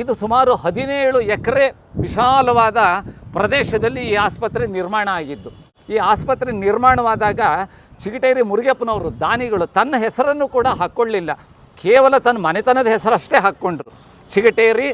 ಇದು ಸುಮಾರು ಹದಿನೇಳು ಎಕರೆ ವಿಶಾಲವಾದ ಪ್ರದೇಶದಲ್ಲಿ ಈ ಆಸ್ಪತ್ರೆ ನಿರ್ಮಾಣ ಆಗಿದ್ದು. ಈ ಆಸ್ಪತ್ರೆ ನಿರ್ಮಾಣವಾದಾಗ ಚಿಗಟೇರಿ ಮುರುಗಪ್ಪನವರು ದಾನಿಗಳು ತನ್ನ ಹೆಸರನ್ನು ಕೂಡ ಹಾಕ್ಕೊಳ್ಳಿಲ್ಲ ಕೇವಲ ತನ್ನ ಮನೆತನದ ಹೆಸರಷ್ಟೇ ಹಾಕ್ಕೊಂಡ್ರು. ಚಿಗಟೇರಿ,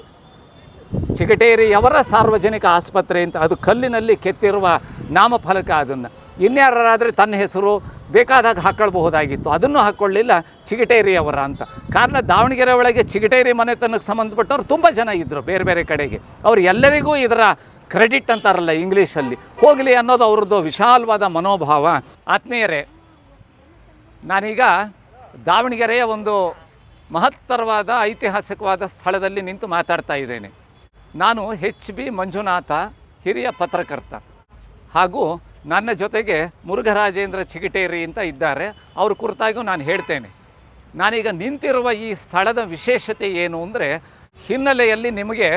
ಚಿಗಟೇರಿಯವರ ಸಾರ್ವಜನಿಕ ಆಸ್ಪತ್ರೆ ಅಂತ, ಅದು ಕಲ್ಲಿನಲ್ಲಿ ಕೆತ್ತಿರುವ ನಾಮಫಲಕ ಅದನ್ನು. ಇನ್ಯಾರಾದರೆ ತನ್ನ ಹೆಸರು ಬೇಕಾದಾಗ ಹಾಕ್ಕೊಳ್ಬಹುದಾಗಿತ್ತು ಅದನ್ನು ಹಾಕ್ಕೊಳ್ಳಿಲ್ಲ ಚಿಗಟೇರಿಯವರ ಅಂತ. ಕಾರಣ ದಾವಣಗೆರೆ ಒಳಗೆ ಚಿಗಟೇರಿ ಮನೆತನಕ್ಕೆ ಸಂಬಂಧಪಟ್ಟವ್ರು ತುಂಬ ಜನ ಇದ್ದರು ಬೇರೆ ಬೇರೆ ಕಡೆಗೆ. ಅವ್ರು ಎಲ್ಲರಿಗೂ ಇದರ ಕ್ರೆಡಿಟ್ ಅಂತಾರಲ್ಲ ಇಂಗ್ಲೀಷಲ್ಲಿ. ಹೋಗಲಿ ಅನ್ನೋದು ಅವ್ರದ್ದು ವಿಶಾಲವಾದ ಮನೋಭಾವ. ಆತ್ಮೀಯರೇ, ನಾನೀಗ ದಾವಣಗೆರೆಯ ಒಂದು ಮಹತ್ತರವಾದ ಐತಿಹಾಸಿಕವಾದ ಸ್ಥಳದಲ್ಲಿ ನಿಂತು ಮಾತಾಡ್ತಾ ಇದ್ದೇನೆ. ನಾನು ಹೆಚ್ ಬಿ ಮಂಜುನಾಥ, ಹಿರಿಯ ಪತ್ರಕರ್ತ. ಹಾಗೂ ನನ್ನ ಜೊತೆಗೆ ಮುರುಘರಾಜೇಂದ್ರ ಚಿಗಟೇರಿ ಅಂತ ಇದ್ದಾರೆ. ಅವ್ರ ಕುರಿತಾಗೂ ನಾನು ಹೇಳ್ತೇನೆ. ನಾನೀಗ ನಿಂತಿರುವ ಈ ಸ್ಥಳದ ವಿಶೇಷತೆ ಏನು ಅಂದರೆ, ಹಿನ್ನೆಲೆಯಲ್ಲಿ ನಿಮಗೆ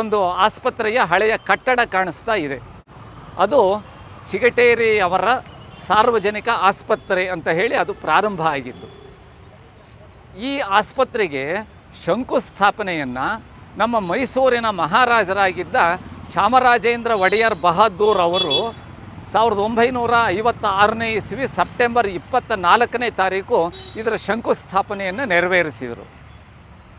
ಒಂದು ಆಸ್ಪತ್ರೆಯ ಹಳೆಯ ಕಟ್ಟಡ ಕಾಣಿಸ್ತಾ ಇದೆ. ಅದು ಚಿಗಟೇರಿ ಅವರ ಸಾರ್ವಜನಿಕ ಆಸ್ಪತ್ರೆ ಅಂತ ಹೇಳಿ ಅದು ಪ್ರಾರಂಭ ಆಗಿತ್ತು ಈ ಆಸ್ಪತ್ರೆಗೆ ಶಂಕುಸ್ಥಾಪನೆಯನ್ನು ನಮ್ಮ ಮೈಸೂರಿನ ಮಹಾರಾಜರಾಗಿದ್ದ ಚಾಮರಾಜೇಂದ್ರ ಒಡೆಯರ್ ಬಹದ್ದೂರ್ ಅವರು ಸಾವಿರದ ಒಂಬೈನೂರ ಐವತ್ತ ಆರನೇ ಇಸ್ವಿ ಸೆಪ್ಟೆಂಬರ್ ಇಪ್ಪತ್ತ ನಾಲ್ಕನೇ ತಾರೀಕು ಇದರ ಶಂಕುಸ್ಥಾಪನೆಯನ್ನು ನೆರವೇರಿಸಿದರು.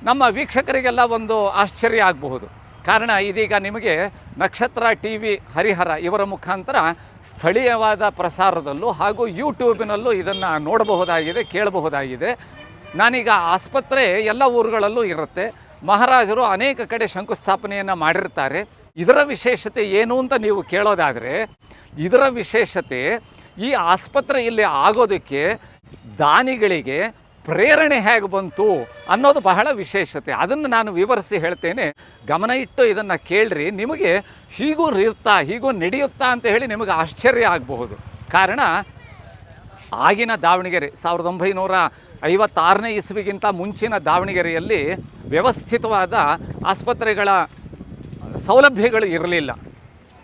ನಮ್ಮ ವೀಕ್ಷಕರಿಗೆಲ್ಲ ಒಂದು ಆಶ್ಚರ್ಯ ಆಗಬಹುದು. ಕಾರಣ ಇದೀಗ ನಿಮಗೆ ನಕ್ಷತ್ರ ಟಿ ವಿ ಹರಿಹರ ಇವರ ಮುಖಾಂತರ ಸ್ಥಳೀಯವಾದ ಪ್ರಸಾರದಲ್ಲೂ ಹಾಗೂ ಯೂಟ್ಯೂಬಿನಲ್ಲೂ ಇದನ್ನು ನೋಡಬಹುದಾಗಿದೆ, ಕೇಳಬಹುದಾಗಿದೆ. ನಾನೀಗ ಆಸ್ಪತ್ರೆ ಎಲ್ಲ ಊರುಗಳಲ್ಲೂ ಇರುತ್ತೆ. ಮಹಾರಾಜರು ಅನೇಕ ಕಡೆ ಶಂಕುಸ್ಥಾಪನೆಯನ್ನು ಮಾಡಿರ್ತಾರೆ. ಇದರ ವಿಶೇಷತೆ ಏನು ಅಂತ ನೀವು ಕೇಳೋದಾದರೆ, ಇದರ ವಿಶೇಷತೆ ಈ ಆಸ್ಪತ್ರೆ ಇಲ್ಲಿ ಆಗೋದಕ್ಕೆ ದಾನಿಗಳಿಗೆ ಪ್ರೇರಣೆ ಹೇಗೆ ಬಂತು ಅನ್ನೋದು ಬಹಳ ವಿಶೇಷತೆ. ಅದನ್ನು ನಾನು ವಿವರಿಸಿ ಹೇಳ್ತೇನೆ. ಗಮನ ಇಟ್ಟು ಇದನ್ನು ಕೇಳ್ರಿ. ನಿಮಗೆ ಹೀಗೂ ಇರ್ತಾ, ಹೀಗೂ ನಡೆಯುತ್ತಾ ಅಂತ ಹೇಳಿ ನಿಮಗೆ ಆಶ್ಚರ್ಯ ಆಗಬಹುದು. ಕಾರಣ, ಆಗಿನ ದಾವಣಗೆರೆ, ಸಾವಿರದ ಒಂಬೈನೂರ ಐವತ್ತಾರನೇ ಇಸ್ವಿಗಿಂತ ಮುಂಚಿನ ದಾವಣಗೆರೆಯಲ್ಲಿ ವ್ಯವಸ್ಥಿತವಾದ ಆಸ್ಪತ್ರೆಗಳ ಸೌಲಭ್ಯಗಳು ಇರಲಿಲ್ಲ.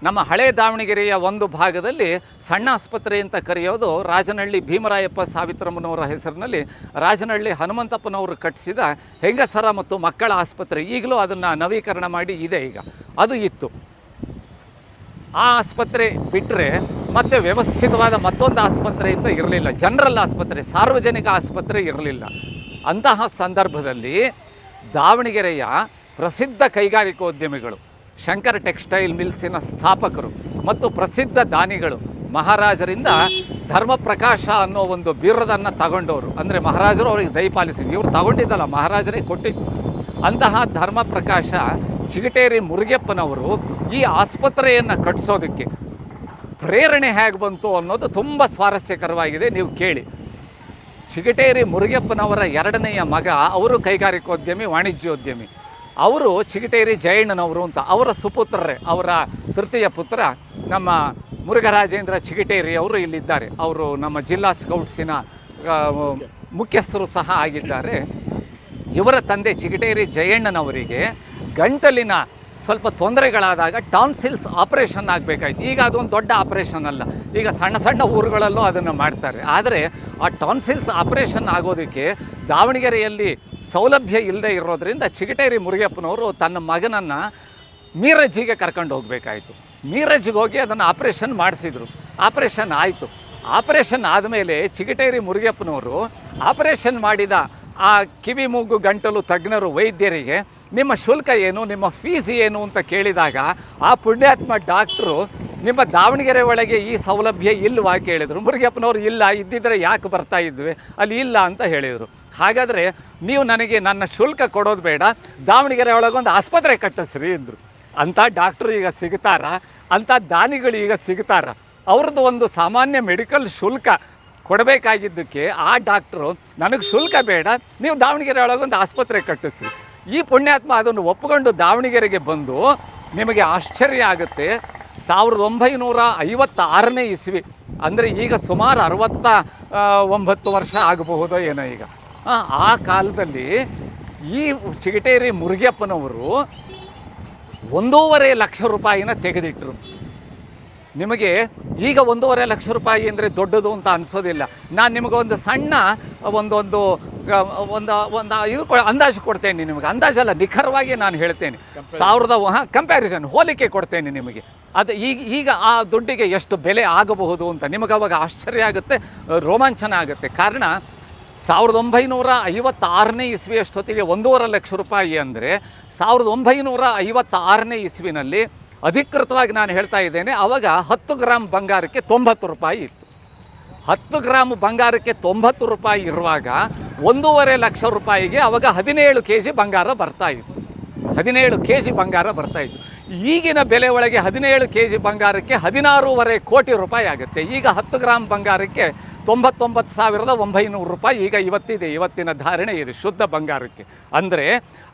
ನಮ್ಮ ಹಳೆ ದಾವಣಗೆರೆಯ ಒಂದು ಭಾಗದಲ್ಲಿ ಸಣ್ಣ ಆಸ್ಪತ್ರೆ ಅಂತ ಕರೆಯೋದು ರಾಜನಹಳ್ಳಿ ಭೀಮರಾಯಪ್ಪ ಸಾವಿತ್ರಮ್ಮನವರ ಹೆಸರಿನಲ್ಲಿ ರಾಜನಹಳ್ಳಿ ಹನುಮಂತಪ್ಪನವರು ಕಟ್ಟಿಸಿದ ಹೆಂಗಸರ ಮತ್ತು ಮಕ್ಕಳ ಆಸ್ಪತ್ರೆ. ಈಗಲೂ ಅದನ್ನು ನವೀಕರಣ ಮಾಡಿ ಇದೆ ಈಗ. ಅದು ಇತ್ತು. ಆ ಆಸ್ಪತ್ರೆ ಬಿಟ್ಟರೆ ಮತ್ತೆ ವ್ಯವಸ್ಥಿತವಾದ ಮತ್ತೊಂದು ಆಸ್ಪತ್ರೆ ಅಂತ ಇರಲಿಲ್ಲ. ಜನರಲ್ ಆಸ್ಪತ್ರೆ, ಸಾರ್ವಜನಿಕ ಆಸ್ಪತ್ರೆ ಇರಲಿಲ್ಲ. ಅಂತಹ ಸಂದರ್ಭದಲ್ಲಿ ದಾವಣಗೆರೆಯ ಪ್ರಸಿದ್ಧ ಕೈಗಾರಿಕೋದ್ಯಮಿಗಳು ಶಂಕರ್ ಟೆಕ್ಸ್ಟೈಲ್ ಮಿಲ್ಸಿನ ಸ್ಥಾಪಕರು ಮತ್ತು ಪ್ರಸಿದ್ಧ ದಾನಿಗಳು. ಮಹಾರಾಜರಿಂದ ಧರ್ಮ ಪ್ರಕಾಶ ಅನ್ನೋ ಒಂದು ಬಿರುದನ್ನು ತಗೊಂಡವರು. ಅಂದರೆ ಮಹಾರಾಜರು ಅವರಿಗೆ ದಯಪಾಲಿಸಿದ್ರು ಇವರು ತಗೊಂಡಿದ್ದಲ್ಲ, ಮಹಾರಾಜರೇ ಕೊಟ್ಟಿದ್ದು. ಅಂತಹ ಧರ್ಮ ಪ್ರಕಾಶ ಚಿಗಟೇರಿ ಮುರುಗಪ್ಪನವರು ಈ ಆಸ್ಪತ್ರೆಯನ್ನು ಕಟ್ಟಿಸೋದಕ್ಕೆ ಪ್ರೇರಣೆ ಹೇಗೆ ಬಂತು ಅನ್ನೋದು ತುಂಬ ಸ್ವಾರಸ್ಯಕರವಾಗಿದೆ, ನೀವು ಕೇಳಿ. ಚಿಗಟೇರಿ ಮುರುಗಪ್ಪನವರ ಎರಡನೆಯ ಮಗ, ಅವರು ಕೈಗಾರಿಕೋದ್ಯಮಿ, ವಾಣಿಜ್ಯೋದ್ಯಮಿ. ಅವರು ಚಿಗಟೇರಿ ಜಯಣ್ಣನವರು ಅಂತ ಅವರ ಸುಪುತ್ರರೇ, ಅವರ ತೃತೀಯ ಪುತ್ರ ನಮ್ಮ ಮುರುಘರಾಜೇಂದ್ರ ಚಿಗಟೇರಿ ಅವರು ಇಲ್ಲಿದ್ದಾರೆ. ಅವರು ನಮ್ಮ ಜಿಲ್ಲಾ ಸ್ಕೌಟ್ಸಿನ ಮುಖ್ಯಸ್ಥರು ಸಹ ಆಗಿದ್ದಾರೆ. ಇವರ ತಂದೆ ಚಿಗಟೇರಿ ಜಯಣ್ಣನವರಿಗೆ ಗಂಟಲಿನ ಸ್ವಲ್ಪ ತೊಂದರೆಗಳಾದಾಗ ಟಾನ್ಸಿಲ್ಸ್ ಆಪರೇಷನ್ ಆಗಬೇಕಾಯ್ತು. ಈಗ ಅದೊಂದು ದೊಡ್ಡ ಆಪರೇಷನ್ ಅಲ್ಲ. ಈಗ ಸಣ್ಣ ಸಣ್ಣ ಊರುಗಳಲ್ಲೂ ಅದನ್ನು ಮಾಡ್ತಾರೆ. ಆದರೆ ಆ ಟಾನ್ಸಿಲ್ಸ್ ಆಪರೇಷನ್ ಆಗೋದಕ್ಕೆ ದಾವಣಗೆರೆಯಲ್ಲಿ ಸೌಲಭ್ಯ ಇಲ್ಲದೆ ಇರೋದ್ರಿಂದ ಚಿಗಟೇರಿ ಮುರುಗಪ್ಪನವರು ತನ್ನ ಮಗನನ್ನು ಮೀರಜ್ಜಿಗೆ ಕರ್ಕೊಂಡು ಹೋಗಬೇಕಾಯಿತು. ಮೀರಜ್ಗೆ ಹೋಗಿ ಅದನ್ನು ಆಪರೇಷನ್ ಮಾಡಿಸಿದರು. ಆಪರೇಷನ್ ಆಯಿತು. ಆಪರೇಷನ್ ಆದಮೇಲೆ ಚಿಗಟೇರಿ ಮುರುಗಪ್ಪನವರು ಆಪರೇಷನ್ ಮಾಡಿದ ಆ ಕಿವಿ ಮೂಗು ಗಂಟಲು ತಜ್ಞರು ವೈದ್ಯರಿಗೆ, ನಿಮ್ಮ ಶುಲ್ಕ ಏನು, ನಿಮ್ಮ ಫೀಸ್ ಏನು ಅಂತ ಕೇಳಿದಾಗ ಆ ಪುಣ್ಯಾತ್ಮ ಡಾಕ್ಟ್ರು ನಿಮ್ಮ ದಾವಣಗೆರೆ ಒಳಗೆ ಈ ಸೌಲಭ್ಯ ಇಲ್ವಾ ಕೇಳಿದರು. ಮುರುಗಪ್ಪನವರು ಇಲ್ಲ ಇದ್ದಿದ್ದರೆ ಯಾಕೆ ಬರ್ತಾ ಇದ್ವಿ? ಅಲ್ಲಿ ಇಲ್ಲ ಅಂತ ಹೇಳಿದರು. ಹಾಗಾದರೆ ನೀವು ನನಗೆ ನನ್ನ ಶುಲ್ಕ ಕೊಡೋದು ಬೇಡ, ದಾವಣಗೆರೆ ಒಳಗೊಂದು ಆಸ್ಪತ್ರೆ ಕಟ್ಟಿಸ್ರಿ ಅಂದರು. ಅಂಥ ಡಾಕ್ಟ್ರು ಈಗ ಸಿಗ್ತಾರ, ಅಂಥ ದಾನಿಗಳು ಈಗ ಸಿಗ್ತಾರ. ಅವ್ರದ್ದು ಒಂದು ಸಾಮಾನ್ಯ ಮೆಡಿಕಲ್ ಶುಲ್ಕ ಕೊಡಬೇಕಾಗಿದ್ದಕ್ಕೆ ಆ ಡಾಕ್ಟ್ರು, ನನಗೆ ಶುಲ್ಕ ಬೇಡ, ನೀವು ದಾವಣಗೆರೆ ಒಳಗೊಂದು ಆಸ್ಪತ್ರೆ ಕಟ್ಟಿಸಿ ಈ ಪುಣ್ಯಾತ್ಮ ಅದನ್ನು ಒಪ್ಪಿಕೊಂಡು ದಾವಣಗೆರೆಗೆ ಬಂದು ನಿಮಗೆ ಆಶ್ಚರ್ಯ ಆಗುತ್ತೆ. ಸಾವಿರದ ಒಂಬೈನೂರ ಐವತ್ತಾರನೇ ಇಸ್ವಿ, ಅಂದರೆ ಈಗ ಸುಮಾರು ಅರವತ್ತ ಒಂಬತ್ತು ವರ್ಷ ಆಗಬಹುದೋ ಏನೋ ಈಗ. ಆ, ಕಾಲದಲ್ಲಿ ಈ ಚಿಗಟೇರಿ ಮುರುಗಪ್ಪನವರು ಒಂದೂವರೆ ಲಕ್ಷ ರೂಪಾಯಿನ ತೆಗೆದಿಟ್ಟರು ನಿಮಗೆ ಈಗ ಒಂದೂವರೆ ಲಕ್ಷ ರೂಪಾಯಿ ಅಂದರೆ ದೊಡ್ಡದು ಅಂತ ಅನಿಸೋದಿಲ್ಲ. ನಾನು ನಿಮಗೊಂದು ಸಣ್ಣ ಒಂದೊಂದು ಒಂದು ಒಂದು ಇದು ಕೊ- ಅಂದಾಜು ಕೊಡ್ತೇನೆ ನಿಮಗೆ. ಅಂದಾಜಲ್ಲ ನಿಖರವಾಗಿ ನಾನು ಹೇಳ್ತೇನೆ. ಸಾವಿರದ ಹಾಂ ಕಂಪ್ಯಾರಿಸನ್ ಹೋಲಿಕೆ ಕೊಡ್ತೇನೆ ನಿಮಗೆ. ಅದು ಈಗ ಈಗ ಆ ದುಡ್ಡಿಗೆ ಎಷ್ಟು ಬೆಲೆ ಆಗಬಹುದು ಅಂತ ನಿಮಗೆ ಅವಾಗ ಆಶ್ಚರ್ಯ ಆಗುತ್ತೆ ರೋಮಾಂಚನ ಆಗುತ್ತೆ. ಕಾರಣ ಸಾವಿರದ ಒಂಬೈನೂರ ಐವತ್ತಾರನೇ ಇಸ್ವಿ ಅಷ್ಟೊತ್ತಿಗೆ ಒಂದೂವರೆ ಲಕ್ಷ ರೂಪಾಯಿ ಅಂದರೆ ಸಾವಿರದ ಒಂಬೈನೂರ ಐವತ್ತಾರನೇ ಇಸ್ವಿನಲ್ಲಿ ಅಧಿಕೃತವಾಗಿ ನಾನು ಹೇಳ್ತಾ ಇದ್ದೇನೆ ಆವಾಗ ಹತ್ತು ಗ್ರಾಮ್ ಬಂಗಾರಕ್ಕೆ ತೊಂಬತ್ತು ರೂಪಾಯಿ ಇತ್ತು. ಹತ್ತು ಗ್ರಾಮ್ ಬಂಗಾರಕ್ಕೆ ತೊಂಬತ್ತು ರೂಪಾಯಿ ಇರುವಾಗ ಒಂದೂವರೆ ಲಕ್ಷ ರೂಪಾಯಿಗೆ ಆವಾಗ ಹದಿನೇಳು ಕೆ ಜಿ ಬಂಗಾರ ಬರ್ತಾ ಇತ್ತು. ಹದಿನೇಳು ಕೆ ಜಿ ಬಂಗಾರ ಬರ್ತಾ ಇತ್ತು. ಈಗಿನ ಬೆಲೆ ಒಳಗೆ ಹದಿನೇಳು ಕೆ ಜಿ ಬಂಗಾರಕ್ಕೆ ಹದಿನಾರೂವರೆ ಕೋಟಿ ರೂಪಾಯಿ ಆಗುತ್ತೆ. ಈಗ ಹತ್ತು ಗ್ರಾಮ್ ಬಂಗಾರಕ್ಕೆ ತೊಂಬತ್ತೊಂಬತ್ತು ಸಾವಿರದ ಒಂಬೈನೂರು ರೂಪಾಯಿ. ಈಗ ಇವತ್ತಿದೆ, ಇವತ್ತಿನ ಧಾರಣೆ ಇದೆ ಶುದ್ಧ ಬಂಗಾರಕ್ಕೆ. ಅಂದರೆ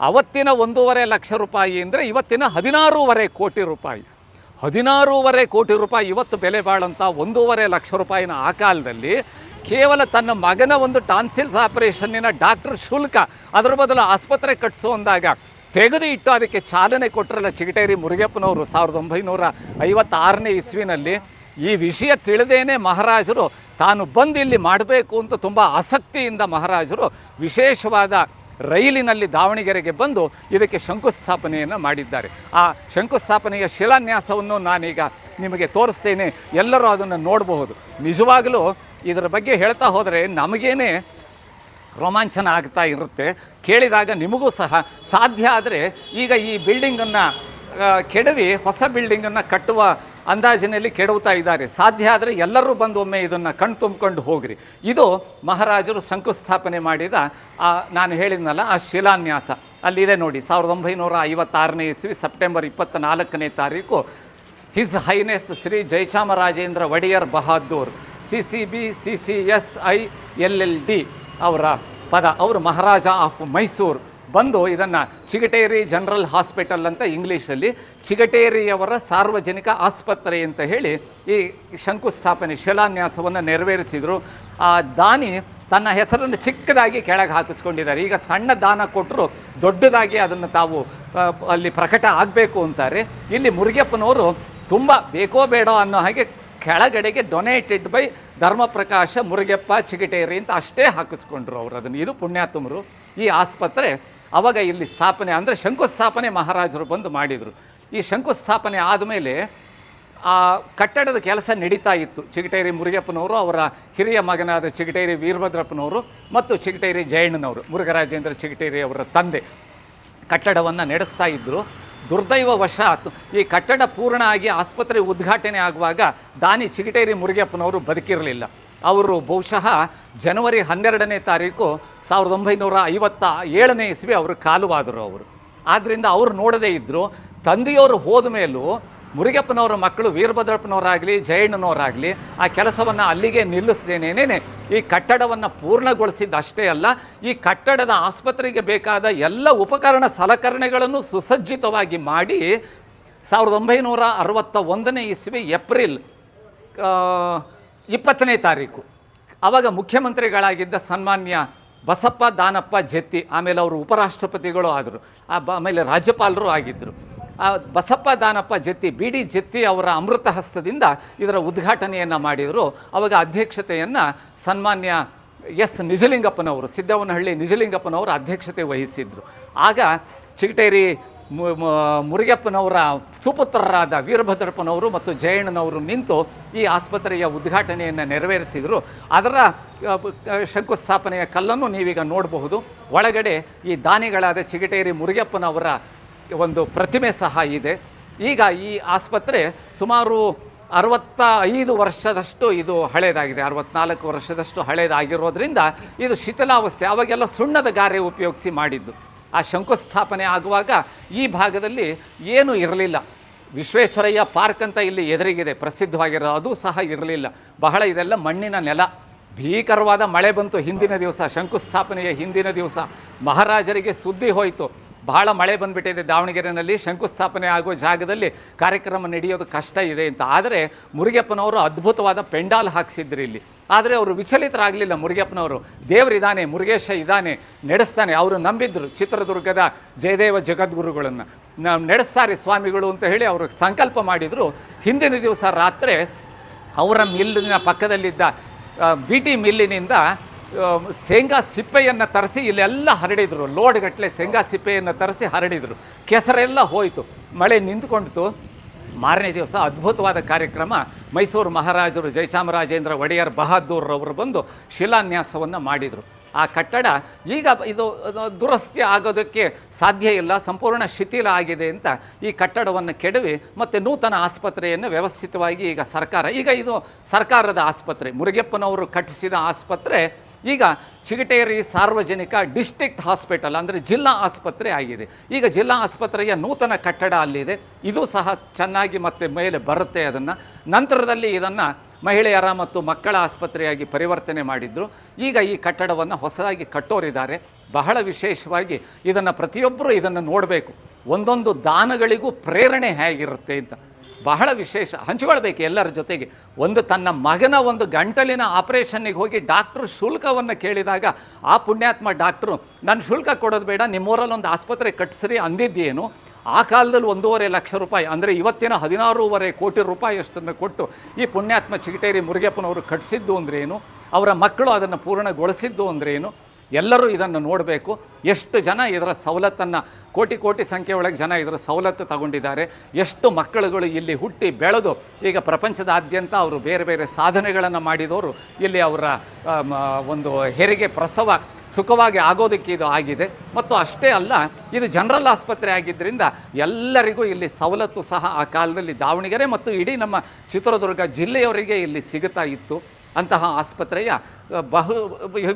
ಅವತ್ತಿನ ಒಂದೂವರೆ ಲಕ್ಷ ರೂಪಾಯಿ ಅಂದರೆ ಇವತ್ತಿನ ಹದಿನಾರೂವರೆ ಕೋಟಿ ರೂಪಾಯಿ. ಹದಿನಾರೂವರೆ ಕೋಟಿ ರೂಪಾಯಿ ಇವತ್ತು ಬೆಲೆ ಬಾಳಂಥ ಒಂದೂವರೆ ಲಕ್ಷ ರೂಪಾಯಿನ ಆ ಕಾಲದಲ್ಲಿ ಕೇವಲ ತನ್ನ ಮಗನ ಒಂದು ಟಾನ್ಸಿಲ್ಸ್ ಆಪರೇಷನ್ನಿನ ಡಾಕ್ಟರ್ ಶುಲ್ಕ ಅದರ ಬದಲು ಆಸ್ಪತ್ರೆ ಕಟ್ಟಿಸು ಅಂದಾಗ ತೆಗೆದು ಇಟ್ಟು ಅದಕ್ಕೆ ಚಾಲನೆ ಕೊಟ್ಟರಲ್ಲ ಚಿಗಟೇರಿ ಮುರುಗಪ್ಪನವರು ಸಾವಿರದ ಒಂಬೈನೂರ ಐವತ್ತಾರನೇ ಇಸ್ವಿನಲ್ಲಿ. ಈ ವಿಷಯ ತಿಳಿದೇನೆ ಮಹಾರಾಜರು ತಾನು ಬಂದು ಇಲ್ಲಿ ಮಾಡಬೇಕು ಅಂತ ತುಂಬ ಆಸಕ್ತಿಯಿಂದ ಮಹಾರಾಜರು ವಿಶೇಷವಾದ ರೈಲಿನಲ್ಲಿ ದಾವಣಗೆರೆಗೆ ಬಂದು ಇದಕ್ಕೆ ಶಂಕುಸ್ಥಾಪನೆಯನ್ನು ಮಾಡಿದ್ದಾರೆ. ಆ ಶಂಕುಸ್ಥಾಪನೆಯ ಶಿಲಾನ್ಯಾಸವನ್ನು ನಾನೀಗ ನಿಮಗೆ ತೋರಿಸ್ತೇನೆ. ಎಲ್ಲರೂ ಅದನ್ನು ನೋಡಬಹುದು. ನಿಜವಾಗಲೂ ಇದರ ಬಗ್ಗೆ ಹೇಳ್ತಾ ಹೋದರೆ ನಮಗೇನೆ ರೋಮಾಂಚನ ಆಗ್ತಾ ಇರುತ್ತೆ. ಕೇಳಿದಾಗ ನಿಮಗೂ ಸಹ ಸಾಧ್ಯ ಆದರೆ ಈಗ ಈ ಬಿಲ್ಡಿಂಗನ್ನು ಕೆಡವಿ ಹೊಸ ಬಿಲ್ಡಿಂಗನ್ನು ಕಟ್ಟುವ ಅಂದಾಜಿನಲ್ಲಿ ಕೆಡವುತ್ತಾ ಇದ್ದಾರೆ. ಸಾಧ್ಯ ಆದರೆ ಎಲ್ಲರೂ ಬಂದು ಒಮ್ಮೆ ಇದನ್ನು ಕಣ್ ತುಂಬಿಕೊಂಡು ಹೋಗ್ರಿ. ಇದು ಮಹಾರಾಜರು ಶಂಕುಸ್ಥಾಪನೆ ಮಾಡಿದ, ಆ, ನಾನು ಹೇಳಿದ್ನಲ್ಲ, ಆ ಶಿಲಾನ್ಯಾಸ. ಅಲ್ಲಿದೆ ನೋಡಿ, ಸಾವಿರದ ಒಂಬೈನೂರ ಐವತ್ತಾರನೇ ಇಸ್ವಿ, ಸೆಪ್ಟೆಂಬರ್ ಇಪ್ಪತ್ತ ನಾಲ್ಕನೇ ತಾರೀಕು, his highness Shri Jayachamarajendra Wodeyar Bahadur, C C B, C C S I L L D ಅವರ ಪದ. ಅವರು ಮಹಾರಾಜ ಆಫ್ ಮೈಸೂರು. ಬಂದು ಇದನ್ನು ಚಿಗಟೇರಿ ಜನರಲ್ ಹಾಸ್ಪಿಟಲ್ ಅಂತ ಇಂಗ್ಲೀಷಲ್ಲಿ ಚಿಗಟೇರಿಯವರ ಸಾರ್ವಜನಿಕ ಆಸ್ಪತ್ರೆ ಅಂತ ಹೇಳಿ ಈ ಶಂಕುಸ್ಥಾಪನೆ, ಶಿಲಾನ್ಯಾಸವನ್ನು ನೆರವೇರಿಸಿದರು. ಆ ದಾನಿ ತನ್ನ ಹೆಸರನ್ನು ಚಿಕ್ಕದಾಗಿ ಕೆಳಗೆ ಹಾಕಿಸ್ಕೊಂಡಿದ್ದಾರೆ. ಈಗ ಸಣ್ಣ ದಾನ ಕೊಟ್ಟರು ದೊಡ್ಡದಾಗಿ ಅದನ್ನು ತಾವು ಅಲ್ಲಿ ಪ್ರಕಟ ಆಗಬೇಕು ಅಂತಾರೆ. ಇಲ್ಲಿ ಮುರುಗಪ್ಪನವರು ತುಂಬ ಬೇಕೋ ಬೇಡೋ ಅನ್ನೋ ಹಾಗೆ ಕೆಳಗಡೆಗೆ ಡೊನೇಟೆಡ್ ಬೈ ಧರ್ಮಪ್ರಕಾಶ ಮುರುಗಪ್ಪ ಚಿಗಟೇರಿ ಅಂತ ಅಷ್ಟೇ ಹಾಕಿಸ್ಕೊಂಡ್ರು ಅವರು ಅದನ್ನು. ಇದು ಪುಣ್ಯಾತ್ಮರು. ಈ ಆಸ್ಪತ್ರೆ ಅವಾಗ ಇಲ್ಲಿ ಸ್ಥಾಪನೆ, ಅಂದರೆ ಶಂಕುಸ್ಥಾಪನೆ ಮಹಾರಾಜರು ಬಂದು ಮಾಡಿದರು. ಈ ಶಂಕುಸ್ಥಾಪನೆ ಆದಮೇಲೆ ಆ ಕಟ್ಟಡದ ಕೆಲಸ ನಡೀತಾ ಇತ್ತು. ಚಿಗಟೇರಿ ಮುರುಗಪ್ಪನವರು, ಅವರ ಹಿರಿಯ ಮಗನಾದ ಚಿಗಟೇರಿ ವೀರಭದ್ರಪ್ಪನವರು ಮತ್ತು ಚಿಗಟೇರಿ ಜಯಣ್ಣನವರು ಮುರುಘರಾಜೇಂದ್ರ ಚಿಗಟೇರಿ ಅವರ ತಂದೆ. ಕಟ್ಟಡವನ್ನು ನಡೆಸ್ತಾ ಇದ್ದರು ದುರ್ದೈವವಶಾತ್ ಈ ಕಟ್ಟಡ ಪೂರ್ಣ ಆಗಿ ಆಸ್ಪತ್ರೆ ಉದ್ಘಾಟನೆ ಆಗುವಾಗ ದಾನಿ ಚಿಗಟೇರಿ ಮುರುಗಪ್ಪನವರು ಬದುಕಿರಲಿಲ್ಲ. ಅವರು ಬಹುಶಃ ಜನವರಿ ಹನ್ನೆರಡನೇ ತಾರೀಕು ಸಾವಿರದ ಒಂಬೈನೂರ ಐವತ್ತ ಏಳನೇ ಇಸ್ವಿ ಅವರು ಕಾಲುವಾದರು ಅವರು. ಆದ್ದರಿಂದ ಅವರು ನೋಡದೇ ಇದ್ದರು ತಂದೆಯವರು ಹೋದ ಮೇಲೂ ಮುರುಗಪ್ಪನವರ ಮಕ್ಕಳು ವೀರಭದ್ರಪ್ಪನವರಾಗಲಿ, ಜಯಣ್ಣನವರಾಗಲಿ ಆ ಕೆಲಸವನ್ನು ಅಲ್ಲಿಗೆ ನಿಲ್ಲಿಸ್ದೇನೇನೇ ಈ ಕಟ್ಟಡವನ್ನು ಪೂರ್ಣಗೊಳಿಸಿದ್ದು ಅಷ್ಟೇ ಅಲ್ಲ, ಈ ಕಟ್ಟಡದ ಆಸ್ಪತ್ರೆಗೆ ಬೇಕಾದ ಎಲ್ಲ ಉಪಕರಣ ಸಲಕರಣೆಗಳನ್ನು ಸುಸಜ್ಜಿತವಾಗಿ ಮಾಡಿ ಸಾವಿರದ ಒಂಬೈನೂರ ಅರವತ್ತ ಒಂದನೇ ಇಸ್ವಿ ಏಪ್ರಿಲ್ ಇಪ್ಪತ್ತನೇ ತಾರೀಕು. ಆವಾಗ ಮುಖ್ಯಮಂತ್ರಿಗಳಾಗಿದ್ದ ಸನ್ಮಾನ್ಯ ಬಸಪ್ಪ, ದಾನಪ್ಪ ಜೆತ್ತಿ ಆಮೇಲೆ ಅವರು ಉಪರಾಷ್ಟ್ರಪತಿಗಳು ಆದರು. ಆ ಬ- ಆಮೇಲೆ ರಾಜ್ಯಪಾಲರು ಆಗಿದ್ದರು ಆ ಬಸಪ್ಪ, ದಾನಪ್ಪ ಜೆತ್ತಿ ಬಿ ಡಿ ಜೆತ್ತಿ ಅವರ ಅಮೃತ ಹಸ್ತದಿಂದ ಇದರ ಉದ್ಘಾಟನೆಯನ್ನು ಮಾಡಿದರು. ಅವಾಗ ಅಧ್ಯಕ್ಷತೆಯನ್ನು ಸನ್ಮಾನ್ಯ ಎಸ್ ನಿಜಲಿಂಗಪ್ಪನವರು ಸಿದ್ದವನಹಳ್ಳಿ ನಿಜಲಿಂಗಪ್ಪನವರು ಅಧ್ಯಕ್ಷತೆ ವಹಿಸಿದ್ದರು ಆಗ ಚಿಗಟೇರಿ ಮುರುಗಪ್ಪನವರ ಸುಪುತ್ರರಾದ ವೀರಭದ್ರಪ್ಪನವರು ಮತ್ತು ಜಯಣ್ಣನವರು ನಿಂತು ಈ ಆಸ್ಪತ್ರೆಯ ಉದ್ಘಾಟನೆಯನ್ನು ನೆರವೇರಿಸಿದರು. ಅದರ ಶಂಕುಸ್ಥಾಪನೆಯ ಕಲ್ಲನ್ನು ನೀವೀಗ ನೋಡಬಹುದು. ಒಳಗಡೆ ಈ ದಾನಿಗಳಾದ ಚಿಗಟೇರಿ ಮುರುಗಪ್ಪನವರ ಒಂದು ಪ್ರತಿಮೆ ಸಹ ಇದೆ. ಈಗ ಈ ಆಸ್ಪತ್ರೆ ಸುಮಾರು ಅರವತ್ತ ಐದು ವರ್ಷದಷ್ಟು ಇದು ಹಳೇದಾಗಿದೆ. ಅರವತ್ನಾಲ್ಕು ವರ್ಷದಷ್ಟು ಹಳೇದಾಗಿರೋದ್ರಿಂದ ಇದು ಶಿಥಿಲಾವಸ್ಥೆ, ಅವಾಗೆಲ್ಲ ಸುಣ್ಣದ ಗಾರೆ ಉಪಯೋಗಿಸಿ ಮಾಡಿದ್ದು. ಆ ಶಂಕುಸ್ಥಾಪನೆ ಆಗುವಾಗ ಈ ಭಾಗದಲ್ಲಿ ಏನೂ ಇರಲಿಲ್ಲ. ವಿಶ್ವೇಶ್ವರಯ್ಯ ಪಾರ್ಕ್ ಅಂತ ಇಲ್ಲಿ ಎದುರಿಗಿದೆ, ಪ್ರಸಿದ್ಧವಾಗಿರೋ ಅದು ಸಹ ಇರಲಿಲ್ಲ. ಬಹಳ ಇದೆಲ್ಲ ಮಣ್ಣಿನ ನೆಲ. ಭೀಕರವಾದ ಮಳೆ ಬಂತು ಹಿಂದಿನ ದಿವಸ, ಶಂಕುಸ್ಥಾಪನೆಯ ಹಿಂದಿನ ದಿವಸ. ಮಹಾರಾಜರಿಗೆ ಸುದ್ದಿ ಹೋಯಿತು. ಬಹಳ ಮಳೆ ಬಂದುಬಿಟ್ಟಿದೆ ದಾವಣಗೆರೆಯಲ್ಲಿ ಶಂಕುಸ್ಥಾಪನೆ ಆಗುವ ಜಾಗದಲ್ಲಿ ಕಾರ್ಯಕ್ರಮ ನಡೆಯೋದು ಕಷ್ಟ ಇದೆ ಅಂತ. ಆದರೆ ಮುರುಗಪ್ಪನವರು ಅದ್ಭುತವಾದ ಪೆಂಡಾಲ್ ಹಾಕ್ಸಿದ್ರು ಇಲ್ಲಿ. ಆದರೆ ಅವರು ವಿಚಲಿತರಾಗಲಿಲ್ಲ ಮುರುಗಪ್ಪನವರು. ದೇವರಿದ್ದಾನೆ ಮುರುಗೇಶ ಇದ್ದಾನೆ ನಡೆಸ್ತಾನೆ. ಅವರು ನಂಬಿದ್ರು ಚಿತ್ರದುರ್ಗದ ಜಯದೇವ ಜಗದ್ಗುರುಗಳನ್ನು. ನಾವು ನಡೆಸ್ತಾರೆ ಸ್ವಾಮಿಗಳು ಅಂತ ಹೇಳಿ ಅವರು ಸಂಕಲ್ಪ ಮಾಡಿದರು. ಹಿಂದಿನ ದಿವಸ ರಾತ್ರಿ ಅವರ ಮಿಲ್ಲಿನ ಪಕ್ಕದಲ್ಲಿದ್ದ ಬಿ ಟಿ ಮಿಲ್ಲಿನಿಂದ ಶೇಂಗಾ ಸಿಪ್ಪೆಯನ್ನು ತರಿಸಿ ಇಲ್ಲೆಲ್ಲ ಹರಡಿದರು. ಲೋಡ್ಗಟ್ಟಲೆ ಶೇಂಗಾ ಸಿಪ್ಪೆಯನ್ನು ತರಿಸಿ ಹರಡಿದರು. ಕೆಸರೆಲ್ಲ ಹೋಯಿತು. ಮಳೆ ನಿಂತ್ಕೊಂಡಿತು. ಮಾರನೇ ದಿವಸ ಅದ್ಭುತವಾದ ಕಾರ್ಯಕ್ರಮ. ಮೈಸೂರು ಮಹಾರಾಜರು ಜಯಚಾಮರಾಜೇಂದ್ರ ಒಡೆಯರ್ ಬಹದ್ದೂರ್ ಅವರು ಬಂದು ಶಿಲಾನ್ಯಾಸವನ್ನು ಮಾಡಿದರು. ಆ ಕಟ್ಟಡ ಈಗ ಇದು ದುರಸ್ತಿ ಆಗೋದಕ್ಕೆ ಸಾಧ್ಯ ಇಲ್ಲ, ಸಂಪೂರ್ಣ ಶಿಥಿಲ ಆಗಿದೆ ಅಂತ ಈ ಕಟ್ಟಡವನ್ನು ಕೆಡವಿ ಮತ್ತು ನೂತನ ಆಸ್ಪತ್ರೆಯನ್ನು ವ್ಯವಸ್ಥಿತವಾಗಿ ಈಗ ಸರ್ಕಾರ, ಈಗ ಇದು ಸರ್ಕಾರದ ಆಸ್ಪತ್ರೆ. ಮುರುಗಪ್ಪನವರು ಕಟ್ಟಿಸಿದ ಆಸ್ಪತ್ರೆ ಈಗ ಚಿಗಟೇರಿ ಸಾರ್ವಜನಿಕ ಡಿಸ್ಟಿಕ್ಟ್ ಹಾಸ್ಪಿಟಲ್ ಅಂದರೆ ಜಿಲ್ಲಾ ಆಸ್ಪತ್ರೆ ಆಗಿದೆ. ಈಗ ಜಿಲ್ಲಾ ಆಸ್ಪತ್ರೆಯ ನೂತನ ಕಟ್ಟಡ ಅಲ್ಲಿದೆ. ಇದು ಸಹ ಚೆನ್ನಾಗಿ ಮತ್ತೆ ಮೇಲೆ ಬರುತ್ತೆ ಅದನ್ನು. ನಂತರದಲ್ಲಿ ಇದನ್ನು ಮಹಿಳೆಯರ ಮತ್ತು ಮಕ್ಕಳ ಆಸ್ಪತ್ರೆಯಾಗಿ ಪರಿವರ್ತನೆ ಮಾಡಿದ್ರು. ಈಗ ಈ ಕಟ್ಟಡವನ್ನು ಹೊಸದಾಗಿ ಕಟ್ಟೋರಿದ್ದಾರೆ. ಬಹಳ ವಿಶೇಷವಾಗಿ ಇದನ್ನು ಪ್ರತಿಯೊಬ್ಬರು ಇದನ್ನು ನೋಡಬೇಕು. ಒಂದೊಂದು ದಾನಗಳಿಗೂ ಪ್ರೇರಣೆ ಹೇಗಿರುತ್ತೆ ಅಂತ. ಬಹಳ ವಿಶೇಷ. ಹಂಚಿಕೊಳ್ಬೇಕು ಎಲ್ಲರ ಜೊತೆಗೆ. ಒಂದು ತನ್ನ ಮಗನ ಒಂದು ಗಂಟಲಿನ ಆಪರೇಷನ್ನಿಗೆ ಹೋಗಿ ಡಾಕ್ಟ್ರು ಶುಲ್ಕವನ್ನು ಕೇಳಿದಾಗ, ಆ ಪುಣ್ಯಾತ್ಮ ಡಾಕ್ಟ್ರು, ನಾನು ಶುಲ್ಕ ಕೊಡೋದು ಬೇಡ ನಿಮ್ಮೂರಲ್ಲಿ ಒಂದು ಆಸ್ಪತ್ರೆ ಕಟ್ಟಿಸ್ರಿ ಅಂದಿದ್ದೇನು. ಆ ಕಾಲದಲ್ಲಿ ಒಂದೂವರೆ ಲಕ್ಷ ರೂಪಾಯಿ, ಅಂದರೆ ಇವತ್ತಿನ ಹದಿನಾರೂವರೆ ಕೋಟಿ ರೂಪಾಯಿಯಷ್ಟನ್ನು ಕೊಟ್ಟು ಈ ಪುಣ್ಯಾತ್ಮ ಚಿಗಟೇರಿ ಮುರುಗಪ್ಪನವರು ಕಟ್ಟಿಸಿದ್ದು ಅಂದ್ರೇನು? ಅವರ ಮಕ್ಕಳು ಅದನ್ನು ಪೂರ್ಣಗೊಳಿಸಿದ್ದು ಅಂದ್ರೇನು? ಎಲ್ಲರೂ ಇದನ್ನು ನೋಡಬೇಕು. ಎಷ್ಟು ಜನ ಇದರ ಸವಲತ್ತನ್ನು, ಕೋಟಿ ಕೋಟಿ ಸಂಖ್ಯೆ ಒಳಗೆ ಜನ ಇದರ ಸವಲತ್ತು ತಗೊಂಡಿದ್ದಾರೆ. ಎಷ್ಟು ಮಕ್ಕಳುಗಳು ಇಲ್ಲಿ ಹುಟ್ಟಿ ಬೆಳೆದು, ಈಗ ಪ್ರಪಂಚದಾದ್ಯಂತ ಅವರು ಬೇರೆ ಬೇರೆ ಸಾಧನೆಗಳನ್ನು ಮಾಡಿದವರು, ಇಲ್ಲಿ ಅವರ ಒಂದು ಹೆರಿಗೆ ಪ್ರಸವ ಸುಖವಾಗಿ ಆಗೋದಕ್ಕೆ ಇದು ಆಗಿದೆ. ಮತ್ತು ಅಷ್ಟೇ ಅಲ್ಲ, ಇದು ಜನರಲ್ ಆಸ್ಪತ್ರೆ ಆಗಿದ್ದರಿಂದ ಎಲ್ಲರಿಗೂ ಇಲ್ಲಿ ಸವಲತ್ತು ಸಹ ಆ ಕಾಲದಲ್ಲಿ ದಾವಣಗೆರೆ ಮತ್ತು ಇಡೀ ನಮ್ಮ ಚಿತ್ರದುರ್ಗ ಜಿಲ್ಲೆಯವರಿಗೆ ಇಲ್ಲಿ ಸಿಗುತ್ತಾ ಇತ್ತು. ಅಂತಹ ಆಸ್ಪತ್ರೆಯ ಬಹು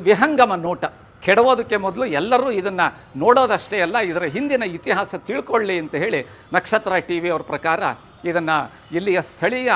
ವಿಹಂಗಮ ನೋಟ. ಕೆಡವೋದಕ್ಕೆ ಮೊದಲು ಎಲ್ಲರೂ ಇದನ್ನು ನೋಡೋದಷ್ಟೇ ಅಲ್ಲ, ಇದರ ಹಿಂದಿನ ಇತಿಹಾಸ ತಿಳ್ಕೊಳ್ಳಿ ಅಂತ ಹೇಳಿ ನಕ್ಷತ್ರ ಟಿ ವಿಯವ್ರ ಪ್ರಕಾರ ಇದನ್ನು ಇಲ್ಲಿಯ ಸ್ಥಳೀಯ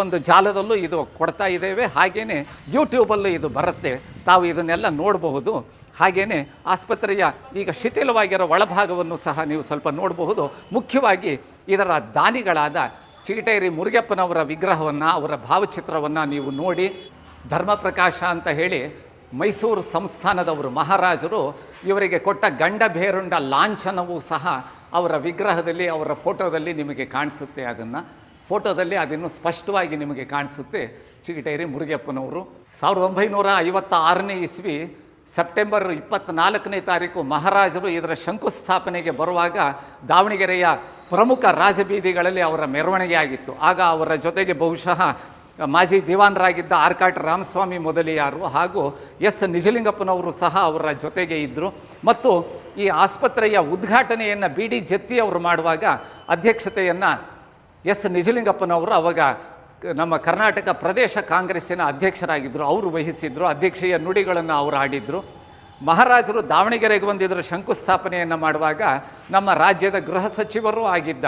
ಒಂದು ಜಾಲದಲ್ಲೂ ಇದು ಕೊಡ್ತಾ ಇದ್ದೇವೆ. ಹಾಗೆಯೇ ಯೂಟ್ಯೂಬಲ್ಲೂ ಇದು ಬರುತ್ತೆ. ತಾವು ಇದನ್ನೆಲ್ಲ ನೋಡಬಹುದು. ಹಾಗೆಯೇ ಆಸ್ಪತ್ರೆಯ ಈಗ ಶಿಥಿಲವಾಗಿರೋ ಒಳಭಾಗವನ್ನು ಸಹ ನೀವು ಸ್ವಲ್ಪ ನೋಡಬಹುದು. ಮುಖ್ಯವಾಗಿ ಇದರ ದಾನಿಗಳಾದ ಚಿಗಟೇರಿ ಮುರುಗಪ್ಪನವರ ವಿಗ್ರಹವನ್ನು, ಅವರ ಭಾವಚಿತ್ರವನ್ನು ನೀವು ನೋಡಿ, ಧರ್ಮಪ್ರಕಾಶ ಅಂತ ಹೇಳಿ ಮೈಸೂರು ಸಂಸ್ಥಾನದವರು, ಮಹಾರಾಜರು ಇವರಿಗೆ ಕೊಟ್ಟ ಗಂಡ ಬೇರುಂಡ ಲಾಂಛನವೂ ಸಹ ಅವರ ವಿಗ್ರಹದಲ್ಲಿ, ಅವರ ಫೋಟೋದಲ್ಲಿ ನಿಮಗೆ ಕಾಣಿಸುತ್ತೆ. ಅದನ್ನು ಫೋಟೋದಲ್ಲಿ ಅದನ್ನು ಸ್ಪಷ್ಟವಾಗಿ ನಿಮಗೆ ಕಾಣಿಸುತ್ತೆ. ಚಿಗಟೇರಿ ಮುರುಗಪ್ಪನವರು. ಸಾವಿರದ ಒಂಬೈನೂರ ಐವತ್ತ ಆರನೇ ಇಸ್ವಿ ಸೆಪ್ಟೆಂಬರ್ ಇಪ್ಪತ್ತ್ನಾಲ್ಕನೇ ತಾರೀಕು ಮಹಾರಾಜರು ಇದರ ಶಂಕುಸ್ಥಾಪನೆಗೆ ಬರುವಾಗ ದಾವಣಗೆರೆಯ ಪ್ರಮುಖ ರಾಜಬೀದಿಗಳಲ್ಲಿ ಅವರ ಮೆರವಣಿಗೆ ಆಗಿತ್ತು ಆಗ ಅವರ ಜೊತೆಗೆ ಬಹುಶಃ ಮಾಜಿ ದಿವಾನರಾಗಿದ್ದ ಆರ್ಕಾಟ್ ರಾಮಸ್ವಾಮಿ ಮೊದಲಿಯಾರು ಹಾಗೂ ಎಸ್ ನಿಜಲಿಂಗಪ್ಪನವರು ಸಹ ಅವರ ಜೊತೆಗೆ ಇದ್ದರು ಮತ್ತು ಈ ಆಸ್ಪತ್ರೆಯ ಉದ್ಘಾಟನೆಯನ್ನು ಬಿ ಡಿ ಜತ್ತಿ ಅವರು ಮಾಡುವಾಗ ಅಧ್ಯಕ್ಷತೆಯನ್ನು ಎಸ್ ನಿಜಲಿಂಗಪ್ಪನವರು ಅವಾಗ ನಮ್ಮ ಕರ್ನಾಟಕ ಪ್ರದೇಶ ಕಾಂಗ್ರೆಸ್ಸಿನ ಅಧ್ಯಕ್ಷರಾಗಿದ್ದರು ಅವರು ವಹಿಸಿದ್ರು, ಅಧ್ಯಕ್ಷೀಯ ನುಡಿಗಳನ್ನು ಅವರು ಆಡಿದರು. ಮಹಾರಾಜರು ದಾವಣಗೆರೆಗೆ ಬಂದಿದ್ದರು ಶಂಕುಸ್ಥಾಪನೆಯನ್ನು ಮಾಡುವಾಗ ನಮ್ಮ ರಾಜ್ಯದ ಗೃಹ ಸಚಿವರೂ ಆಗಿದ್ದ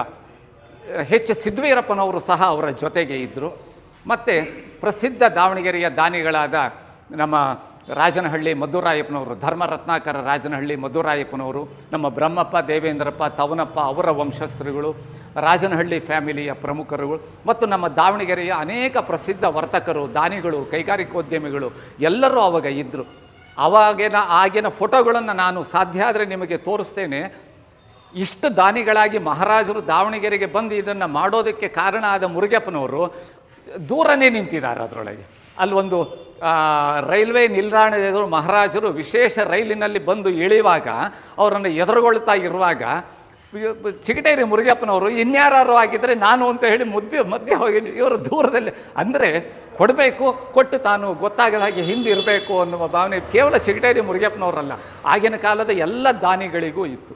ಹೆಚ್ ಸಿದ್ವೀರಪ್ಪನವರು ಸಹ ಅವರ ಜೊತೆಗೆ ಇದ್ದರು ಮತ್ತು ಪ್ರಸಿದ್ಧ ದಾವಣಗೆರೆಯ ದಾನಿಗಳಾದ ನಮ್ಮ ರಾಜನಹಳ್ಳಿ ಮಧುರಾಯಪ್ಪನವರು, ಧರ್ಮರತ್ನಾಕರ ರಾಜನಹಳ್ಳಿ ಮಧುರಾಯಪ್ಪನವರು, ನಮ್ಮ ಬ್ರಹ್ಮಪ್ಪ, ದೇವೇಂದ್ರಪ್ಪ, ತವನಪ್ಪ ಅವರ ವಂಶಸ್ಥರುಗಳು, ರಾಜನಹಳ್ಳಿ ಫ್ಯಾಮಿಲಿಯ ಪ್ರಮುಖರುಗಳು, ಮತ್ತು ನಮ್ಮ ದಾವಣಗೆರೆಯ ಅನೇಕ ಪ್ರಸಿದ್ಧ ವರ್ತಕರು, ದಾನಿಗಳು, ಕೈಗಾರಿಕೋದ್ಯಮಿಗಳು, ಎಲ್ಲರೂ ಅವಾಗ ಇದ್ದರು ಆವಾಗಿನ ಆಗಿನ ಫೋಟೋಗಳನ್ನು ನಾನು ಸಾಧ್ಯ ಆದರೆ ನಿಮಗೆ ತೋರಿಸ್ತೇನೆ. ಇಷ್ಟು ದಾನಿಗಳಾಗಿ ಮಹಾರಾಜರು ದಾವಣಗೆರೆಗೆ ಬಂದು ಇದನ್ನು ಮಾಡೋದಕ್ಕೆ ಕಾರಣ ಆದ ಮುರುಗಪ್ಪನವರು ದೂರನೇ ನಿಂತಿದ್ದಾರೆ ಅದರೊಳಗೆ. ಅಲ್ಲಿ ಒಂದು ರೈಲ್ವೆ ನಿಲ್ದಾಣದ ಎದುರು ಮಹಾರಾಜರು ವಿಶೇಷ ರೈಲಿನಲ್ಲಿ ಬಂದು ಇಳಿಯುವಾಗ, ಅವರನ್ನು ಎದುರುಗೊಳ್ತಾ ಇರುವಾಗ ಚಿಗಟೇರಿ ಮುರುಗಪ್ಪನವರು ಇನ್ಯಾರು ಆಗಿದ್ದರೆ ನಾನು ಅಂತ ಹೇಳಿ ಮುದ್ದೆ ಮಧ್ಯೆ ಹೋಗಿ ಇವರು ದೂರದಲ್ಲಿ, ಅಂದರೆ ಕೊಡಬೇಕು, ಕೊಟ್ಟು ತಾನು ಗೊತ್ತಾಗದ ಹಾಗೆ ಹಿಂದೆ ಇರಬೇಕು ಅನ್ನುವ ಭಾವನೆ ಕೇವಲ ಚಿಗಟೇರಿ ಮುರುಗಪ್ಪನವರಲ್ಲ. ಆಗಿನ ಕಾಲದ ಎಲ್ಲ ದಾನಿಗಳಿಗೂ ಇತ್ತು.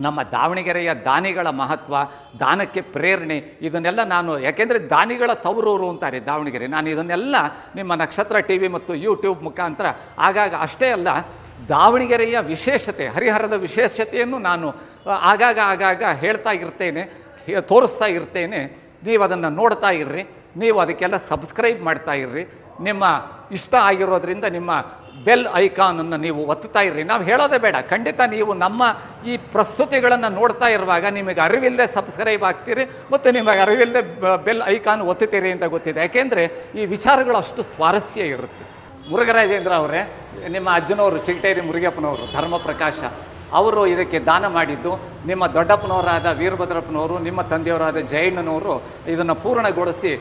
ನಮ್ಮ ದಾವಣಗೆರೆಯ ದಾನಿಗಳ ಮಹತ್ವ, ದಾನಕ್ಕೆ ಪ್ರೇರಣೆ, ಇದನ್ನೆಲ್ಲ ನಾನು, ಯಾಕೆಂದರೆ ದಾನಿಗಳ ತವರೂರು ಅಂತಾರೆ ದಾವಣಗೆರೆ. ನಾನು ಇದನ್ನೆಲ್ಲ ನಿಮ್ಮ ನಕ್ಷತ್ರ ಟಿ ವಿ ಮತ್ತು ಯೂಟ್ಯೂಬ್ ಮುಖಾಂತರ ಆಗಾಗ ಅಷ್ಟೇ ಅಲ್ಲ, ದಾವಣಗೆರೆಯ ವಿಶೇಷತೆ, ಹರಿಹರದ ವಿಶೇಷತೆಯನ್ನು ನಾನು ಆಗಾಗ ಆಗಾಗ ಹೇಳ್ತಾ ಇರ್ತೇನೆ ತೋರಿಸ್ತಾ ಇರ್ತೇನೆ. ನೀವು ಅದನ್ನು ನೋಡ್ತಾ ಇರ್ರಿ, ನೀವು ಅದಕ್ಕೆಲ್ಲ ಸಬ್ಸ್ಕ್ರೈಬ್ ಮಾಡ್ತಾ ಇರ್ರಿ. ನಿಮ್ಮ ಇಷ್ಟ ಆಗಿರೋದ್ರಿಂದ ನಿಮ್ಮ ಬೆಲ್ ಐಕಾನನ್ನು ನೀವು ಒತ್ತುತ್ತಾ ಇರ್ರಿ. ನಾವು ಹೇಳೋದೇ ಬೇಡ. ಖಂಡಿತ ನೀವು ನಮ್ಮ ಈ ಪ್ರಸ್ತುತಿಗಳನ್ನು ನೋಡ್ತಾ ಇರುವಾಗ ನಿಮಗೆ ಅರಿವಿಲ್ಲದೆ ಸಬ್ಸ್ಕ್ರೈಬ್ ಆಗ್ತೀರಿ ಮತ್ತು ನಿಮಗೆ ಅರಿವಿಲ್ಲದೆ ಬೆಲ್ ಐಕಾನ್ ಒತ್ತುತ್ತೀರಿ ಅಂತ ಗೊತ್ತಿದೆ. ಯಾಕೆಂದರೆ ಈ ವಿಚಾರಗಳು ಅಷ್ಟು ಸ್ವಾರಸ್ಯ ಇರುತ್ತೆ. ಮುರುಘರಾಜೇಂದ್ರ ಅವರೇ, ನಿಮ್ಮ ಅಜ್ಜನವರು ಚಿಗಟೇರಿ ಮುರುಗಪ್ಪನವರು, ಧರ್ಮಪ್ರಕಾಶ ಅವರು ಇದಕ್ಕೆ ದಾನ ಮಾಡಿದ್ದು, ನಿಮ್ಮ ದೊಡ್ಡಪ್ಪನವರಾದ ವೀರಭದ್ರಪ್ಪನವರು, ನಿಮ್ಮ ತಂದೆಯವರಾದ ಜಯಣ್ಣನವರು ಇದನ್ನು ಪೂರ್ಣಗೊಳಿಸಿ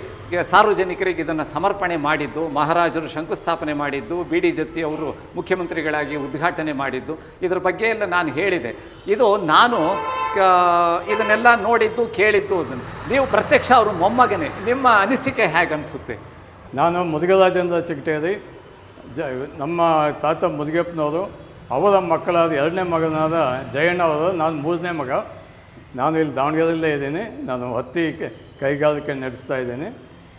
ಸಾರ್ವಜನಿಕರಿಗೆ ಇದನ್ನು ಸಮರ್ಪಣೆ ಮಾಡಿದ್ದು, ಮಹಾರಾಜರು ಶಂಕುಸ್ಥಾಪನೆ ಮಾಡಿದ್ದು, ಬಿ ಡಿ ಜತ್ತಿ ಅವರು ಮುಖ್ಯಮಂತ್ರಿಗಳಾಗಿ ಉದ್ಘಾಟನೆ ಮಾಡಿದ್ದು. ಇದರ ಬಗ್ಗೆ ಎಲ್ಲ ನಾನು ಹೇಳಿದೆ. ಇದು ನಾನು ಇದನ್ನೆಲ್ಲ ನೋಡಿದ್ದು, ಕೇಳಿದ್ದು, ಅದನ್ನು. ನೀವು ಪ್ರತ್ಯಕ್ಷ ಅವರು ಮೊಮ್ಮಗನೇ, ನಿಮ್ಮ ಅನಿಸಿಕೆ ಹೇಗೆ ಅನಿಸುತ್ತೆ ನಾನು ಮುದುಗರಾಜೇಂದ್ರ ಚಿಗಟೇರಿ, ಜ, ನಮ್ಮ ತಾತ ಮುದುಗಪ್ಪನವರು ಅವರ ಮಕ್ಕಳಾದ ಎರಡನೇ ಮಗನಾದ ಜಯಣ್ಣ ಅವರು, ನಾನು ಮೂರನೇ ಮಗ. ನಾನು ಇಲ್ಲಿ ದಾವಣಗೆರೆಯಲ್ಲೇ ಇದ್ದೀನಿ. ನಾನು ಹತ್ತಿ ಕೈಗಾರಿಕೆ ನಡೆಸ್ತಾ ಇದ್ದೀನಿ.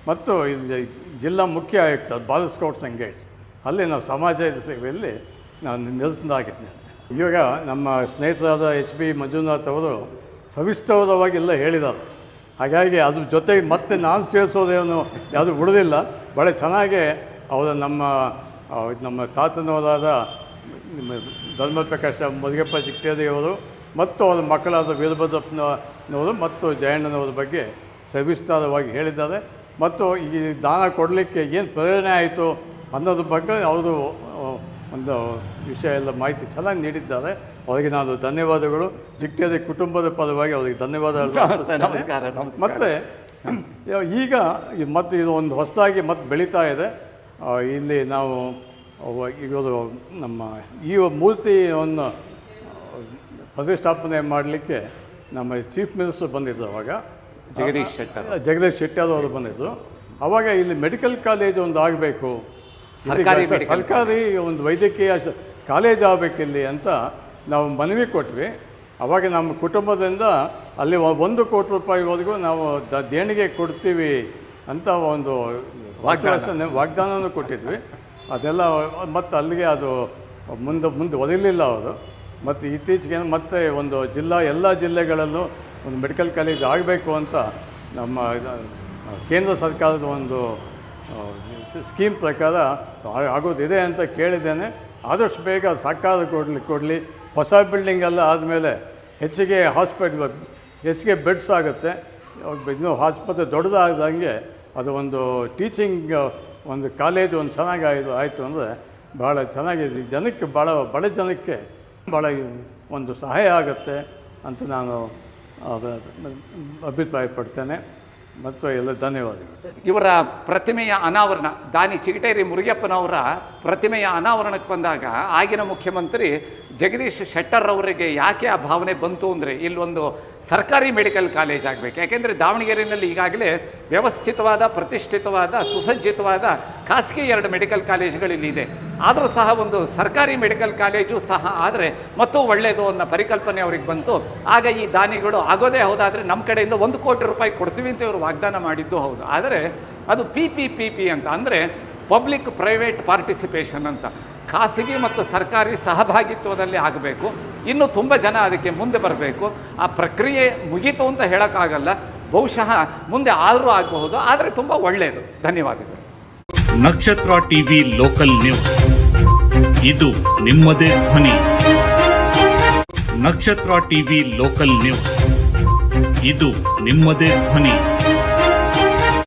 ಮತ್ತು ಇಲ್ಲಿ ಜಿಲ್ಲಾ ಮುಖ್ಯ ಆಯುಕ್ತ ಬಾಲ್ ಸ್ಕೌಟ್ಸ್ ಆ್ಯಂಡ್ ಗೈಡ್ಸ್. ಅಲ್ಲಿ ನಾವು ಸಮಾಜ ಸೇವೆಯಲ್ಲಿ ನಾನು ನಿರತನಾಗಿದ್ದೇನೆ. ಇವಾಗ ನಮ್ಮ ಸ್ನೇಹಿತರಾದ ಎಚ್ ಬಿ ಮಂಜುನಾಥ್ ಅವರು ಸವಿಸ್ತರವಾಗಿ ಎಲ್ಲ ಹೇಳಿದ್ದಾರೆ. ಹಾಗಾಗಿ ಅದ್ರ ಜೊತೆಗೆ ಮತ್ತೆ ನಾನು ಸೇರಿಸೋದೇನು ಯಾವುದು ಉಳಿದಿಲ್ಲ. ಭಾಳ ಚೆನ್ನಾಗೆ ಅವರ ನಮ್ಮ ನಮ್ಮ ತಾತನವರಾದ ನಿಮ್ಮ ಧರ್ಮಪ್ರಕಾಶ ಮುರುಗಪ್ಪ ಚಿಕ್ಕದೇವರು ಮತ್ತು ಅವರ ಮಕ್ಕಳಾದ ವೀರಭದ್ರಪ್ಪನವರು ಮತ್ತು ಜಯಣ್ಣನವರ ಬಗ್ಗೆ ಸವಿಸ್ತಾರವಾಗಿ ಹೇಳಿದ್ದಾರೆ. ಮತ್ತು ಈ ದಾನ ಕೊಡಲಿಕ್ಕೆ ಏನು ಪ್ರೇರಣೆ ಆಯಿತು ಅನ್ನೋದ್ರ ಬಗ್ಗೆ ಅವರು ಒಂದು ವಿಷಯ ಎಲ್ಲ ಮಾಹಿತಿ ಚೆನ್ನಾಗಿ ನೀಡಿದ್ದಾರೆ. ಅವರಿಗೆ ನಾನು ಧನ್ಯವಾದಗಳು. ಚಿಕ್ಕದೇ ಕುಟುಂಬದ ಪರವಾಗಿ ಅವರಿಗೆ ಧನ್ಯವಾದಗಳು ನಮಸ್ಕಾರ. ಮತ್ತು ಈಗ ಮತ್ತು ಇದು ಒಂದು ಹೊಸದಾಗಿ ಮತ್ತೆ ಬೆಳೀತಾ ಇದೆ. ಇಲ್ಲಿ ನಾವು ಇವರು ನಮ್ಮ ಈ ಮೂರ್ತಿಯನ್ನು ಪ್ರತಿಷ್ಠಾಪನೆ ಮಾಡಲಿಕ್ಕೆ ನಮ್ಮ ಚೀಫ್ ಮಿನಿಸ್ಟರ್ ಬಂದಿದ್ದರು ಅವಾಗ. ಜಗದೀಶ್ ಶೆಟ್ಟರ್ ಜಗದೀಶ್ ಶೆಟ್ಟರ್ ಅವರು ಬಂದಿದ್ದರು ಅವಾಗ ಇಲ್ಲಿ ಮೆಡಿಕಲ್ ಕಾಲೇಜ್ ಒಂದು ಆಗಬೇಕು. ಸರ್ಕಾರಿ ಒಂದು ವೈದ್ಯಕೀಯ ಕಾಲೇಜ್ ಆಗಬೇಕಿಲ್ಲಿ ಅಂತ ನಾವು ಮನವಿ ಕೊಟ್ವಿ. ಅವಾಗ ನಮ್ಮ ಕುಟುಂಬದಿಂದ ಅಲ್ಲಿ ಒಂದು ಕೋಟಿ ರೂಪಾಯಿವರೆಗೂ ನಾವು ದ- ದೇಣಿಗೆ ಕೊಡ್ತೀವಿ ಅಂತ ಒಂದು ವಾಗ್ದಾನ. ವಾಗ್ದಾನನೂ ಕೊಟ್ಟಿದ್ವಿ. ಅದೆಲ್ಲ ಮತ್ತು ಅಲ್ಲಿಗೆ ಅದು ಮುಂದೆ ಮುಂದೆ ಒದಗಲಿಲ್ಲ ಅವರು. ಮತ್ತು ಇತ್ತೀಚೆಗೆ ಮತ್ತೆ ಒಂದು ಜಿಲ್ಲಾ, ಎಲ್ಲ ಜಿಲ್ಲೆಗಳಲ್ಲೂ ಒಂದು ಮೆಡಿಕಲ್ ಕಾಲೇಜ್ ಆಗಬೇಕು ಅಂತ ನಮ್ಮ ಕೇಂದ್ರ ಸರ್ಕಾರದ ಒಂದು ಸ್ಕೀಮ್ ಪ್ರಕಾರ ಆಗೋದಿದೆ ಅಂತ ಕೇಳಿದ್ದೇನೆ. ಆದಷ್ಟು ಬೇಗ ಸರ್ಕಾರ ಕೊಡಲಿ ಕೊಡಲಿ. ಹೊಸ ಬಿಲ್ಡಿಂಗ್ ಎಲ್ಲ ಆದಮೇಲೆ ಹೆಚ್ಚಿಗೆ ಹಾಸ್ಪಿಟ್ಲ್ ಹೆಚ್ಚಿಗೆ ಬೆಡ್ಸ್ ಆಗುತ್ತೆ. ಇನ್ನೂ ಆಸ್ಪತ್ರೆ ದೊಡ್ಡದಾದಂಗೆ ಅದು ಒಂದು ಟೀಚಿಂಗ್ ಒಂದು ಕಾಲೇಜು ಒಂದು ಚೆನ್ನಾಗಿ ಆಯಿತು ಆಯಿತು ಅಂದರೆ ಭಾಳ ಚೆನ್ನಾಗಿದೆ. ಜನಕ್ಕೆ ಭಾಳ, ಬಡ ಜನಕ್ಕೆ ಭಾಳ ಒಂದು ಸಹಾಯ ಆಗುತ್ತೆ ಅಂತ ನಾನು ಅಭಿ- ಅಭಿಪ್ರಾಯಪಡ್ತೇನೆ ಮತ್ತು ಎಲ್ಲ ಧನ್ಯವಾದಗಳು. ಇವರ ಪ್ರತಿಮೆಯ ಅನಾವರಣ, ದಾನಿ ಚಿಗಟೇರಿ ಮುರುಗಪ್ಪನವರ ಪ್ರತಿಮೆಯ ಅನಾವರಣಕ್ಕೆ ಬಂದಾಗ ಆಗಿನ ಮುಖ್ಯಮಂತ್ರಿ ಜಗದೀಶ್ ಶೆಟ್ಟರ್ ಅವರಿಗೆ ಯಾಕೆ ಆ ಭಾವನೆ ಬಂತು ಅಂದರೆ, ಇಲ್ಲೊಂದು ಸರ್ಕಾರಿ ಮೆಡಿಕಲ್ ಕಾಲೇಜ್ ಆಗಬೇಕು. ಯಾಕೆಂದರೆ ದಾವಣಗೆರೆಯಲ್ಲಿ ಈಗಾಗಲೇ ವ್ಯವಸ್ಥಿತವಾದ, ಪ್ರತಿಷ್ಠಿತವಾದ, ಸುಸಜ್ಜಿತವಾದ ಖಾಸಗಿ ಎರಡು ಮೆಡಿಕಲ್ ಕಾಲೇಜುಗಳಿಲ್ಲಿ ಇದೆ. ಆದರೂ ಸಹ ಒಂದು ಸರ್ಕಾರಿ ಮೆಡಿಕಲ್ ಕಾಲೇಜು ಸಹ ಆದರೆ ಮತ್ತೂ ಒಳ್ಳೆಯದು ಅನ್ನೋ ಪರಿಕಲ್ಪನೆ ಅವ್ರಿಗೆ ಬಂತು. ಆಗ ಈ ದಾನಿಗಳು ಆಗೋದೇ ಹೌದಾದರೆ ನಮ್ಮ ಕಡೆಯಿಂದ ಒಂದು ಕೋಟಿ ರೂಪಾಯಿ ಕೊಡ್ತೀವಿ ಅಂತ ಇವರು ವಾಗ್ದಾನ ಮಾಡಿದ್ದು ಹೌದು. ಆದರೆ ಅದು ಪಿ ಪಿ ಪಿ ಪಿ ಅಂತ. ಅಂದರೆ ಪಬ್ಲಿಕ್ ಪ್ರೈವೇಟ್ ಪಾರ್ಟಿಸಿಪೇಷನ್ ಅಂತ. ಖಾಸಗಿ ಮತ್ತು ಸರ್ಕಾರಿ ಸಹಭಾಗಿತ್ವದಲ್ಲಿ ಆಗಬೇಕು. ಇನ್ನು ತುಂಬ ಜನ ಅದಕ್ಕೆ ಮುಂದೆ ಬರಬೇಕು. ಆ ಪ್ರಕ್ರಿಯೆ ಮುಗೀತು ಅಂತ ಹೇಳೋಕ್ಕಾಗಲ್ಲ. ಬಹುಶಃ ಮುಂದೆ ಆದರೂ ಆಗಬಹುದು. ಆದರೆ ತುಂಬ ಒಳ್ಳೆಯದು ಧನ್ಯವಾದಗಳು. ನಕ್ಷತ್ರ ಟಿವಿ ಲೋಕಲ್ ನ್ಯೂಸ್. ಇದು ನಿಮ್ಮದೇ ಧ್ವನಿ. ನಕ್ಷತ್ರ ಟಿವಿ ಲೋಕಲ್ ನ್ಯೂಸ್. ಇದು ನಿಮ್ಮದೇ ಧ್ವನಿ.